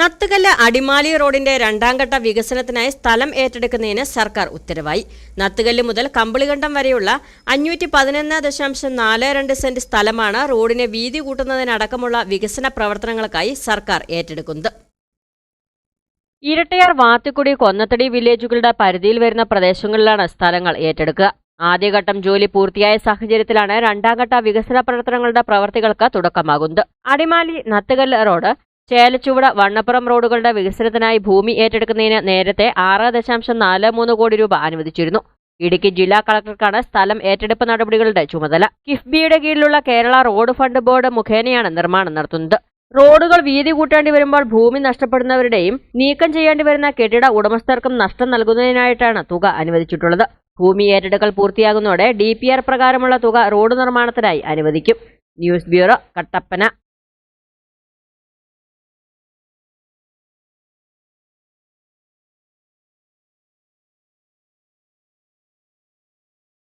നത്തുകല്ല് അടിമാലി റോഡിന്റെ രണ്ടാം ഘട്ട വികസനത്തിനായി സ്ഥലം ഏറ്റെടുക്കുന്നതിന് സർക്കാർ ഉത്തരവായി. നത്തുകല്ല് മുതൽ കമ്പിളികണ്ഠം വരെയുള്ള അഞ്ഞൂറ്റി പതിനൊന്ന് ദശാംശം നാല് രണ്ട് സെന്റ് സ്ഥലമാണ് റോഡിനെ വീതി കൂട്ടുന്നതിനടക്കമുള്ള വികസന പ്രവർത്തനങ്ങൾക്കായി സർക്കാർ ഏറ്റെടുക്കുന്നത്. ഇരട്ടയാർ വാത്തിക്കുടി കൊന്നത്തടി വില്ലേജുകളുടെ പരിധിയിൽ വരുന്ന പ്രദേശങ്ങളിലാണ് സ്ഥലങ്ങൾ ഏറ്റെടുക്കുക. ആദ്യഘട്ടം ജോലി പൂർത്തിയായ സാഹചര്യത്തിലാണ് രണ്ടാം ഘട്ട വികസന പ്രവർത്തനങ്ങളുടെ പ്രവർത്തികൾക്ക് തുടക്കമാകുന്നത്. അടിമാലി നത്തുകല്ല് റോഡ് ചേലച്ചുവട വണ്ണപ്പുറം റോഡുകളുടെ വികസനത്തിനായി ഭൂമി ഏറ്റെടുക്കുന്നതിന് നേരത്തെ ആറ് ദശാംശം നാല് മൂന്ന് കോടി രൂപ അനുവദിച്ചിരുന്നു. ഇടുക്കി ജില്ലാ കളക്ടർക്കാണ് സ്ഥലം ഏറ്റെടുപ്പ് നടപടികളുടെ ചുമതല. കിഫ്ബിയുടെ കീഴിലുള്ള കേരള റോഡ് ഫണ്ട് ബോർഡ് മുഖേനയാണ് നിർമ്മാണം നടത്തുന്നത്. റോഡുകൾ വീതി കൂട്ടേണ്ടി വരുമ്പോൾ ഭൂമി നഷ്ടപ്പെടുന്നവരുടെയും നീക്കം ചെയ്യേണ്ടി വരുന്ന കെട്ടിട ഉടമസ്ഥർക്കും നഷ്ടം നൽകുന്നതിനായിട്ടാണ് തുക അനുവദിച്ചിട്ടുള്ളത്. ഭൂമി ഏറ്റെടുക്കൽ പൂർത്തിയാകുന്നതോടെ ഡി പ്രകാരമുള്ള തുക റോഡ് നിർമ്മാണത്തിനായി അനുവദിക്കും. News bureau Kattappana.